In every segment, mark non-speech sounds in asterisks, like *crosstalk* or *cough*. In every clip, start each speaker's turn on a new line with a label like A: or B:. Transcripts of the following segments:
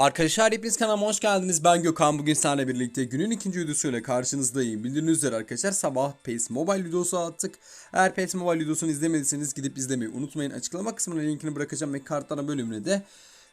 A: Arkadaşlar hepiniz kanalıma hoş geldiniz. Ben Gökhan. Bugün sizlerle birlikte günün ikinci videosuyla karşınızdayım. Bildiğiniz üzere arkadaşlar sabah PES Mobile videosu attık. Eğer PES Mobile videosunu izlemediyseniz gidip izlemeyi unutmayın. Açıklama kısmına linkini bırakacağım ve kartlara bölümüne de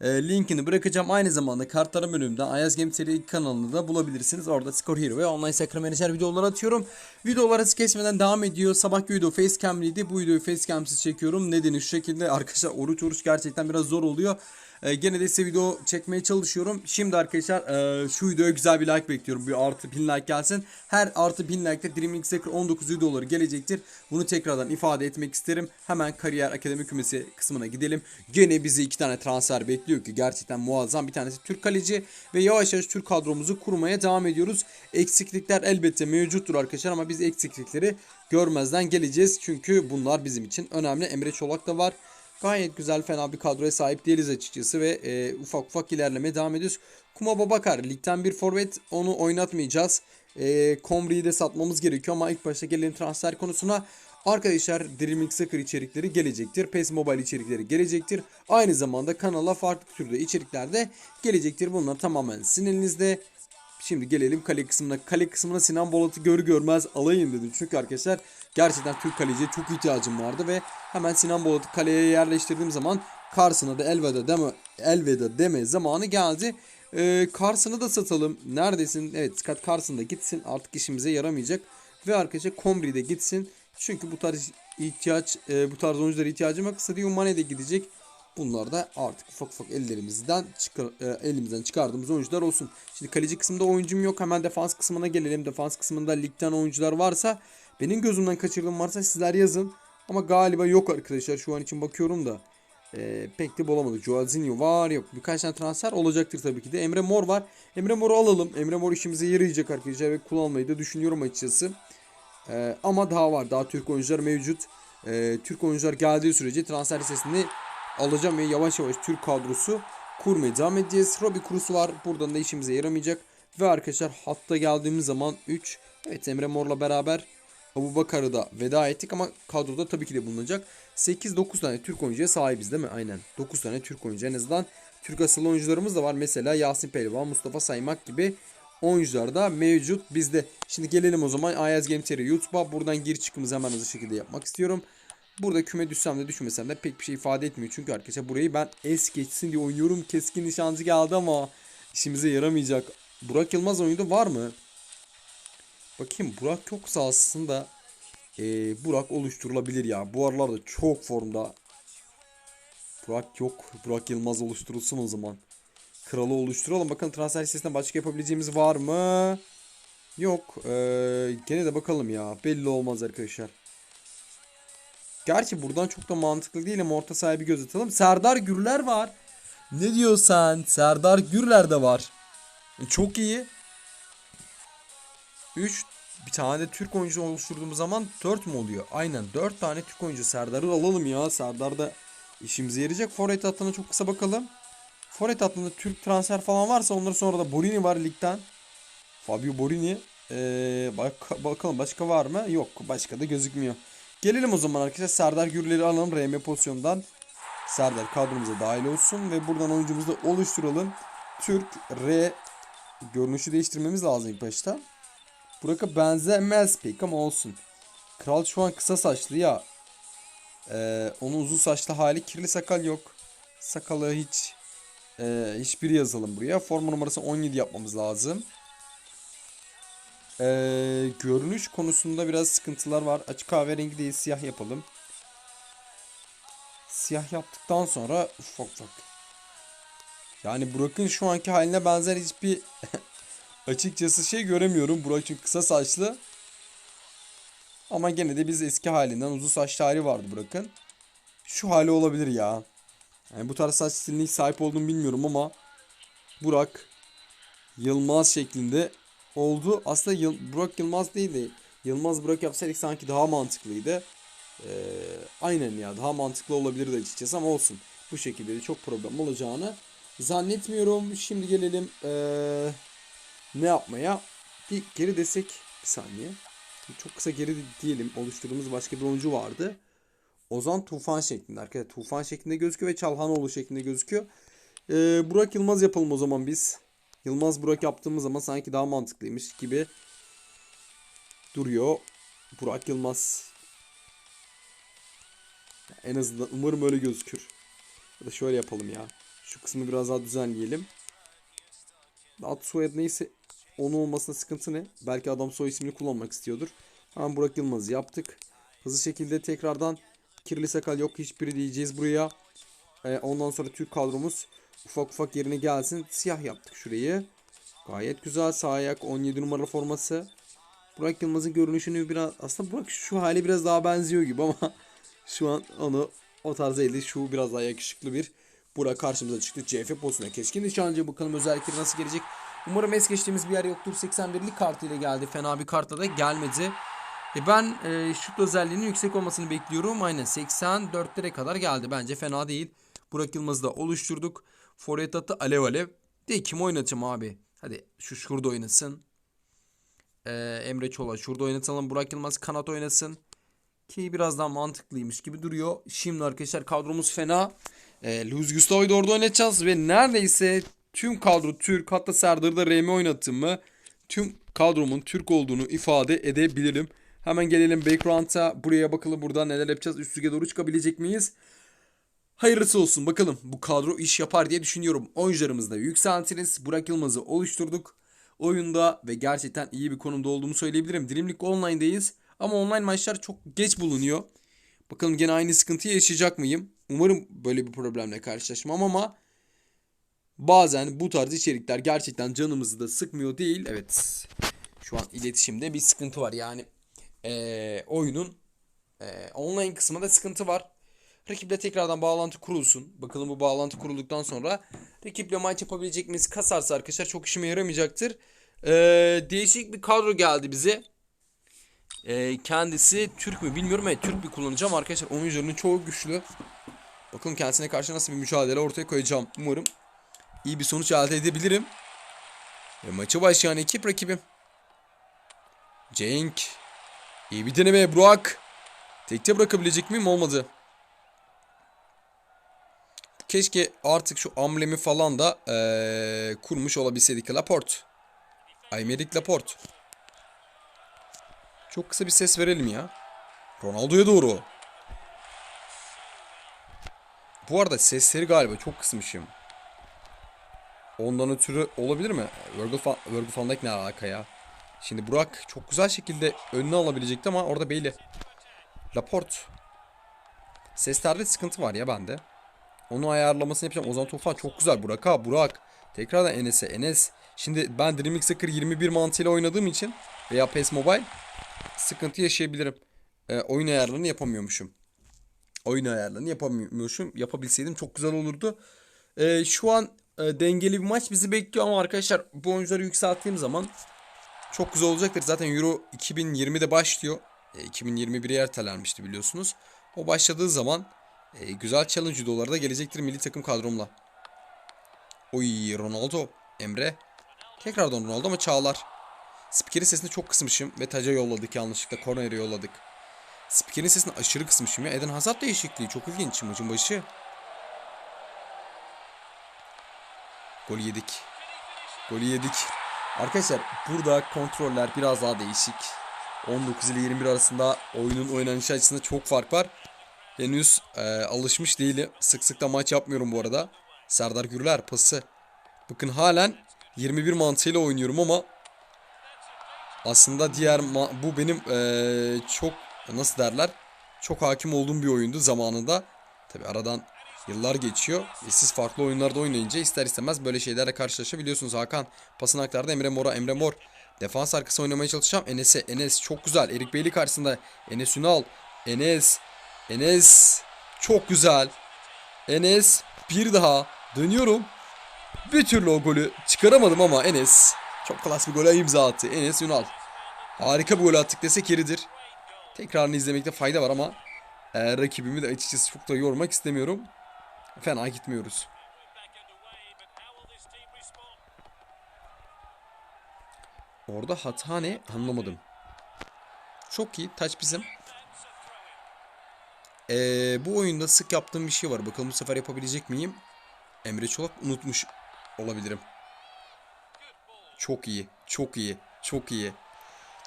A: e, linkini bırakacağım. Aynı zamanda kartlara bölümünden Ayaz Game 2 kanalını da bulabilirsiniz. Orada Score Hero ve Online Sakra Manager videoları atıyorum. Videolar hız kesmeden devam ediyor. Sabahki video facecam'liydi. Bu videoyu facecam'siz çekiyorum. Nedeni şu şekilde arkadaşlar oruç oruç gerçekten biraz zor oluyor. Ee, gene de size video çekmeye çalışıyorum. Şimdi arkadaşlar e, şu videoya güzel bir like bekliyorum. Bir artı 1000 like gelsin. Her artı 1000 like'da Dream X Hacker 19 videoları gelecektir. Bunu tekrardan ifade etmek isterim. Hemen kariyer akademi kümesi kısmına gidelim. Gene bizi iki tane transfer bekliyor ki gerçekten muazzam. Bir tanesi Türk kaleci ve yavaş yavaş Türk kadromuzu kurmaya devam ediyoruz. Eksiklikler elbette mevcuttur arkadaşlar ama biz eksiklikleri görmezden geleceğiz. Çünkü bunlar bizim için önemli. Emre Çolak da var. Gayet güzel fena bir kadroya sahip değiliz açıkçası ve e, ufak ufak ilerlemeye devam ediyoruz. Kuma Babakar ligden bir forvet onu oynatmayacağız. E, Komri'yi de satmamız gerekiyor ama ilk başta gelelim transfer konusuna. Arkadaşlar Dreaming Soccer içerikleri gelecektir. PES Mobile içerikleri gelecektir. Aynı zamanda kanala farklı türde içerikler de gelecektir. Bunlar tamamen sizin elinizde. Şimdi gelelim kale kısmına. Kale kısmına Sinan Bolat'ı gör görmez alayım dedim. Çünkü arkadaşlar gerçekten Türk kaleciye çok ihtiyacım vardı ve hemen Sinan Bolat'ı kaleye yerleştirdiğim zaman Carson'a da elveda deme, elveda deme zamanı geldi. Ee, Carson'ı da satalım. Neredesin? Evet Scott Carson da gitsin. Artık işimize yaramayacak. Ve arkadaşlar Comrie de gitsin. Çünkü bu tarz ihtiyaç, e, bu tarz oyunculara ihtiyacım yok. Sadio Mane de gidecek. Bunlar da artık ufak ufak ellerimizden çıkar, e, elimizden çıkardığımız oyuncular olsun. Şimdi kaleci kısmında oyuncum yok. Hemen defans kısmına gelelim. Defans kısmında ligden oyuncular varsa benim gözümden kaçırdığım varsa sizler yazın. Ama galiba yok arkadaşlar. Şu an için bakıyorum da. E, pek de bulamadık. Joaquinho var yok. Birkaç tane transfer olacaktır tabii ki de. Emre Mor var. Emre Mor'u alalım. Emre Mor işimize yarayacak arkadaşlar ve kullanmayı da düşünüyorum açıkçası. E, ama daha var. Daha Türk oyuncular mevcut. E, Türk oyuncular geldiği sürece transfer listesinde alacağım ve yavaş yavaş Türk kadrosu kurmaya devam edeceğiz. Robbie Cruz var. Buradan da işimize yaramayacak. Ve arkadaşlar hatta geldiğimiz zaman 3. Evet Emre Mor'la beraber Abu Bakar'ı da veda ettik ama kadroda tabii ki de bulunacak. 8-9 tane Türk oyuncuya sahibiz değil mi? Aynen. 9 tane Türk oyuncu en azından. Türk asıllı oyuncularımız da var. Mesela Yasin Pehlivan, Mustafa Saymak gibi oyuncular da mevcut bizde. Şimdi gelelim o zaman Ayaz Game Teri YouTube'a. Buradan gir çıkımızı hemen hızlı şekilde yapmak istiyorum. Burada küme düşsem de düşmesem de pek bir şey ifade etmiyor. Çünkü arkadaşlar burayı ben es geçsin diye oynuyorum. Keskin nişancı geldi ama işimize yaramayacak. Burak Yılmaz oyunda var mı? Bakayım Burak yoksa aslında e, Burak oluşturulabilir ya. Bu aralarda çok formda. Burak yok. Burak Yılmaz oluşturulsun o zaman. Kralı oluşturalım. Bakın transfer listesinde başka yapabileceğimiz var mı? Yok. Ee, gene de bakalım ya. Belli olmaz arkadaşlar. Gerçi buradan çok da mantıklı değil ama orta sahibi göz atalım. Serdar Gürler var. Ne diyorsan Serdar Gürler de var. E, çok iyi. 3 bir tane de Türk oyuncu oluşturduğumuz zaman 4 mü oluyor? Aynen 4 tane Türk oyuncu. Serdar'ı alalım ya. Serdar da işimize yarayacak. Forvet hattına çok kısa bakalım. Forvet hattında Türk transfer falan varsa onları sonra da Borini var ligden. Fabio Borini. Ee, bak, bakalım başka var mı? Yok başka da gözükmüyor. Gelelim o zaman arkadaşlar Serdar Gürler'i alalım RM pozisyondan. Serdar kadromuza dahil olsun ve buradan oyuncumuzu da oluşturalım. Türk R görünüşü değiştirmemiz lazım ilk başta. Burak'a benzemez pek ama olsun. Kral şu an kısa saçlı ya. Ee, onun uzun saçlı hali kirli sakal yok. Sakalı hiç e, hiçbiri yazalım buraya. Forma numarası 17 yapmamız lazım. Ee, görünüş konusunda biraz sıkıntılar var. Açık kahverengi değil siyah yapalım. Siyah yaptıktan sonra ufak ufak. Yani Burak'ın şu anki haline benzer hiçbir *laughs* açıkçası şey göremiyorum. Burak çünkü kısa saçlı. Ama gene de biz eski halinden uzun saçlı hali vardı Burak'ın. Şu hali olabilir ya. Yani bu tarz saç stiline sahip olduğumu bilmiyorum ama Burak Yılmaz şeklinde oldu. Aslında Yıl Burak Yılmaz değil de Yılmaz Burak yapsaydık sanki daha mantıklıydı. Ee, aynen ya daha mantıklı olabilirdi açıkçası ama olsun. Bu şekilde de çok problem olacağını zannetmiyorum. Şimdi gelelim ee, ne yapmaya? Bir geri desek bir saniye. Çok kısa geri diyelim. Oluşturduğumuz başka bir oyuncu vardı. Ozan Tufan şeklinde arkadaşlar. Tufan şeklinde gözüküyor ve Çalhanoğlu şeklinde gözüküyor. Ee, Burak Yılmaz yapalım o zaman biz. Yılmaz Burak yaptığımız zaman sanki daha mantıklıymış gibi duruyor. Burak Yılmaz. En azından umarım öyle gözükür. Ya da şöyle yapalım ya. Şu kısmı biraz daha düzenleyelim. Ad soyad neyse onun olmasına sıkıntı ne? Belki adam soy ismini kullanmak istiyordur. Hemen Burak Yılmaz'ı yaptık. Hızlı şekilde tekrardan kirli sakal yok hiçbiri diyeceğiz buraya. Ee, ondan sonra Türk kadromuz ufak ufak yerine gelsin. Siyah yaptık şurayı. Gayet güzel sağ ayak 17 numara forması. Burak Yılmaz'ın görünüşünü biraz aslında Burak şu hali biraz daha benziyor gibi ama *laughs* şu an onu o tarz değil şu biraz daha yakışıklı bir Burak karşımıza çıktı. CF pozisyonuna keskin nişancı bakalım özellikleri nasıl gelecek. Umarım es geçtiğimiz bir yer yoktur. 81'lik kartıyla geldi. Fena bir kartla da gelmedi. E ben e, şut özelliğinin yüksek olmasını bekliyorum. Aynen 84'lere kadar geldi. Bence fena değil. Burak Yılmaz'ı da oluşturduk. Forvet atı alev alev. De kim oynatacağım abi? Hadi şu şurada oynasın. Ee, Emre Çola şurada oynatalım. Burak Yılmaz kanat oynasın. Ki biraz daha mantıklıymış gibi duruyor. Şimdi arkadaşlar kadromuz fena. Ee, Luis Gustavo'yu da orada oynatacağız. Ve neredeyse tüm kadro Türk. Hatta Serdar'ı da RM oynattım mı? Tüm kadromun Türk olduğunu ifade edebilirim. Hemen gelelim background'a. Buraya bakalım burada neler yapacağız. Üst lige doğru çıkabilecek miyiz? Hayırlısı olsun bakalım bu kadro iş yapar diye düşünüyorum. Oyuncularımızı da yükseltiriz. Burak Yılmaz'ı oluşturduk. Oyunda ve gerçekten iyi bir konumda olduğumu söyleyebilirim. League Online'dayız. Ama online maçlar çok geç bulunuyor. Bakalım gene aynı sıkıntıyı yaşayacak mıyım? Umarım böyle bir problemle karşılaşmam ama bazen bu tarz içerikler gerçekten canımızı da sıkmıyor değil. Evet şu an iletişimde bir sıkıntı var. Yani eee, oyunun eee, online kısmında sıkıntı var. Rakiple tekrardan bağlantı kurulsun. Bakalım bu bağlantı kurulduktan sonra rakiple maç yapabilecek miyiz? Kasarsa arkadaşlar çok işime yaramayacaktır. Ee, değişik bir kadro geldi bize. Ee, kendisi Türk mü bilmiyorum. Evet Türk bir kullanacağım arkadaşlar. Oyuncularının çoğu güçlü. Bakalım kendisine karşı nasıl bir mücadele ortaya koyacağım. Umarım iyi bir sonuç elde edebilirim. Ve maçı başlayan ekip rakibim. Cenk. İyi bir deneme Burak. Tekte bırakabilecek miyim? Olmadı. Keşke artık şu amblemi falan da eee, kurmuş olabilseydik. Laporte. Aymeric Laporte. Çok kısa bir ses verelim ya. Ronaldo'ya doğru. Bu arada sesleri galiba çok kısmışım. Ondan ötürü olabilir mi? Virgil van, van ne alaka ya? Şimdi Burak çok güzel şekilde önüne alabilecekti ama orada Beyli. Laporte. Seslerde sıkıntı var ya bende. Onu ayarlamasını yapacağım. Ozan Tufan çok güzel. Burak ha Burak. Tekrardan Enes'e. Enes. Şimdi ben Dream League Soccer 21 mantığıyla oynadığım için veya PES Mobile sıkıntı yaşayabilirim. Ee, oyun ayarlarını yapamıyormuşum. Oyun ayarlarını yapamıyormuşum. Yapabilseydim çok güzel olurdu. Ee, şu an e, dengeli bir maç bizi bekliyor ama arkadaşlar bu oyuncuları yükselttiğim zaman çok güzel olacaktır. Zaten Euro 2020'de başlıyor. E, 2021'e ertelenmişti biliyorsunuz. O başladığı zaman e, güzel challenge videoları da gelecektir milli takım kadromla. Oy Ronaldo. Emre. Tekrardan Ronaldo ama Çağlar. Spikerin sesini çok kısmışım ve taca yolladık yanlışlıkla. Corner'e yolladık. Spikerin sesini aşırı kısmışım ya. Eden Hazard değişikliği çok ilginç maçın başı. Golü yedik. Golü yedik. Arkadaşlar burada kontroller biraz daha değişik. 19 ile 21 arasında oyunun oynanışı açısından çok fark var. Henüz e, alışmış değilim. Sık sık da maç yapmıyorum bu arada. Serdar Gürler pası. Bakın halen 21 mantığıyla oynuyorum ama aslında diğer bu benim e, çok nasıl derler çok hakim olduğum bir oyundu zamanında. Tabi aradan yıllar geçiyor. E, siz farklı oyunlarda oynayınca ister istemez böyle şeylerle karşılaşabiliyorsunuz. Hakan pasını aktardı Emre Mor'a. Emre Mor defans arkası oynamaya çalışacağım. Enes'e. Enes çok güzel. Erik Beyli karşısında. Enes Ünal. Enes. Enes. Çok güzel. Enes bir daha dönüyorum. Bir türlü o golü çıkaramadım ama Enes çok klas bir gole imza attı. Enes Ünal. Harika bir gol attık desek yeridir. Tekrarını izlemekte fayda var ama e, rakibimi de açıkçası çok da yormak istemiyorum. Fena gitmiyoruz. Orada hata ne anlamadım. Çok iyi. Taç bizim. Ee, bu oyunda sık yaptığım bir şey var. Bakalım bu sefer yapabilecek miyim? Emre Çolak unutmuş olabilirim. Çok iyi. Çok iyi. Çok iyi.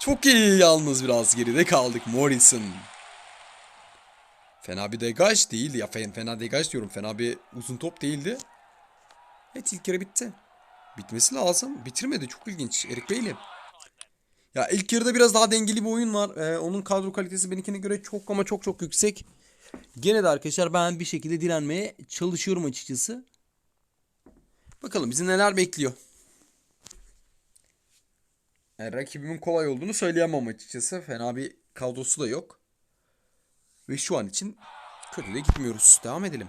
A: Çok iyi yalnız biraz geride kaldık Morrison. Fena bir degaj değildi ya. Fena, degaj diyorum. Fena bir uzun top değildi. Evet ilk yarı bitti. Bitmesi lazım. Bitirmedi. Çok ilginç. Erik Bailey. Ya ilk yarıda biraz daha dengeli bir oyun var. Ee, onun kadro kalitesi benimkine göre çok ama çok çok yüksek. Gene de arkadaşlar ben bir şekilde direnmeye çalışıyorum açıkçası. Bakalım bizi neler bekliyor. Yani rakibimin kolay olduğunu söyleyemem açıkçası. Fena bir kadrosu da yok. Ve şu an için kötü de gitmiyoruz. Devam edelim.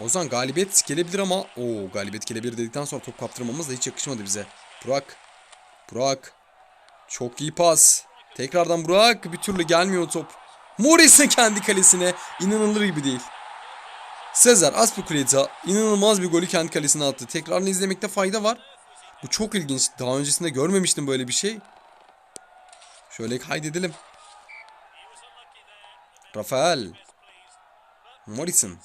A: Ozan galibiyet gelebilir ama o galibiyet gelebilir dedikten sonra top kaptırmamız da hiç yakışmadı bize. Burak. Burak. Çok iyi pas. Tekrardan Burak. Bir türlü gelmiyor top. Morris'in kendi kalesine inanılır gibi değil. Sezar Aspilicueta inanılmaz bir golü kendi kalesine attı. Tekrarını izlemekte fayda var. Bu çok ilginç. Daha öncesinde görmemiştim böyle bir şey. Şöyle kaydedelim. Rafael. Morrison.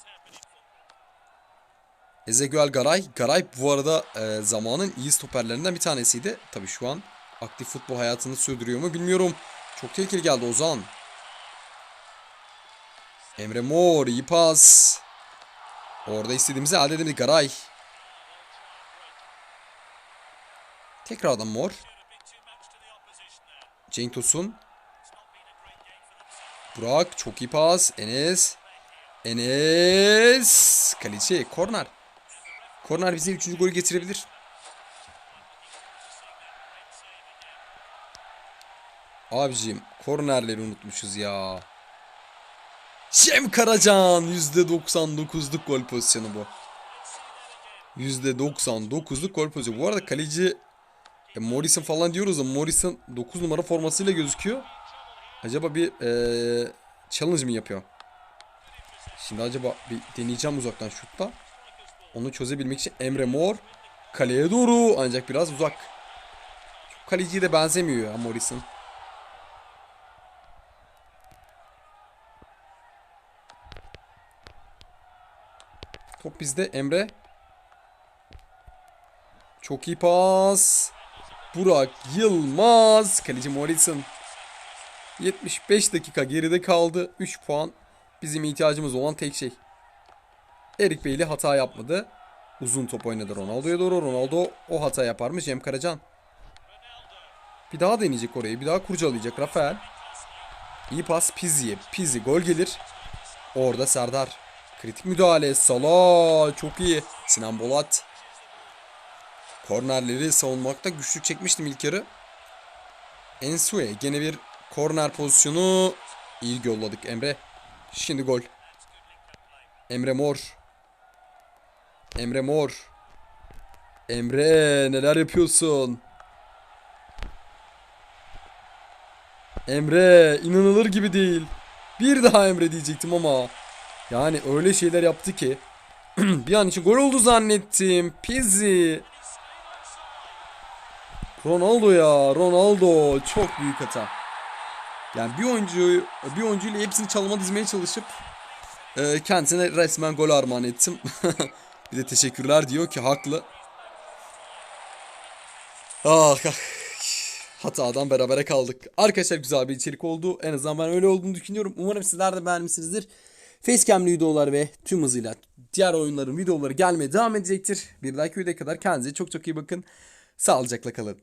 A: Ezekiel Garay. Garay bu arada e, zamanın iyi stoperlerinden bir tanesiydi. Tabii şu an aktif futbol hayatını sürdürüyor mu bilmiyorum. Çok tehlikeli geldi Ozan. Emre Mor iyi pas. Orada istediğimizi elde edemedik Garay. Tekrardan Mor. Cenk Tosun. Burak çok iyi pas. Enes. Enes. Kaleci. Korner. Korner bize 3. golü getirebilir. Abicim kornerleri unutmuşuz ya. Cem Karacan %99'luk gol pozisyonu bu. %99'luk gol pozisyonu. Bu arada kaleci e, Morrison falan diyoruz da Morrison 9 numara formasıyla gözüküyor. Acaba bir e, challenge mi yapıyor? Şimdi acaba bir deneyeceğim uzaktan şutla. Onu çözebilmek için Emre Mor kaleye doğru ancak biraz uzak. Çok kaleciye de benzemiyor ya Morrison. Top bizde Emre. Çok iyi pas. Burak Yılmaz. Kaleci Morrison. 75 dakika geride kaldı. 3 puan bizim ihtiyacımız olan tek şey. Erik Beyli hata yapmadı. Uzun top oynadı Ronaldo'ya doğru. Ronaldo o hata yapar mı? Cem Karacan. Bir daha deneyecek orayı. Bir daha kurcalayacak Rafael. İyi pas Pizzi'ye. Pizzi gol gelir. Orada Serdar. Kritik müdahale. Salah. Çok iyi. Sinan Bolat. Kornerleri savunmakta güçlük çekmiştim ilk yarı. Ensue gene bir korner pozisyonu. İyi yolladık Emre. Şimdi gol. Emre Mor. Emre Mor. Emre neler yapıyorsun? Emre inanılır gibi değil. Bir daha Emre diyecektim ama. Yani öyle şeyler yaptı ki. *clears throat* bir an için gol oldu zannettim. Pizzi. Ronaldo ya. Ronaldo. Çok büyük hata. Yani bir oyuncu bir oyuncuyla hepsini çalıma dizmeye çalışıp e, kendisine resmen gol armağan ettim. *laughs* bir de teşekkürler diyor ki haklı. Ah, ah. Hatadan berabere kaldık. Arkadaşlar güzel bir içerik oldu. En azından ben öyle olduğunu düşünüyorum. Umarım sizler de beğenmişsinizdir. Facecam'li videolar ve tüm hızıyla diğer oyunların videoları gelmeye devam edecektir. Bir dahaki videoya kadar kendinize çok çok iyi bakın. Sağlıcakla kalın.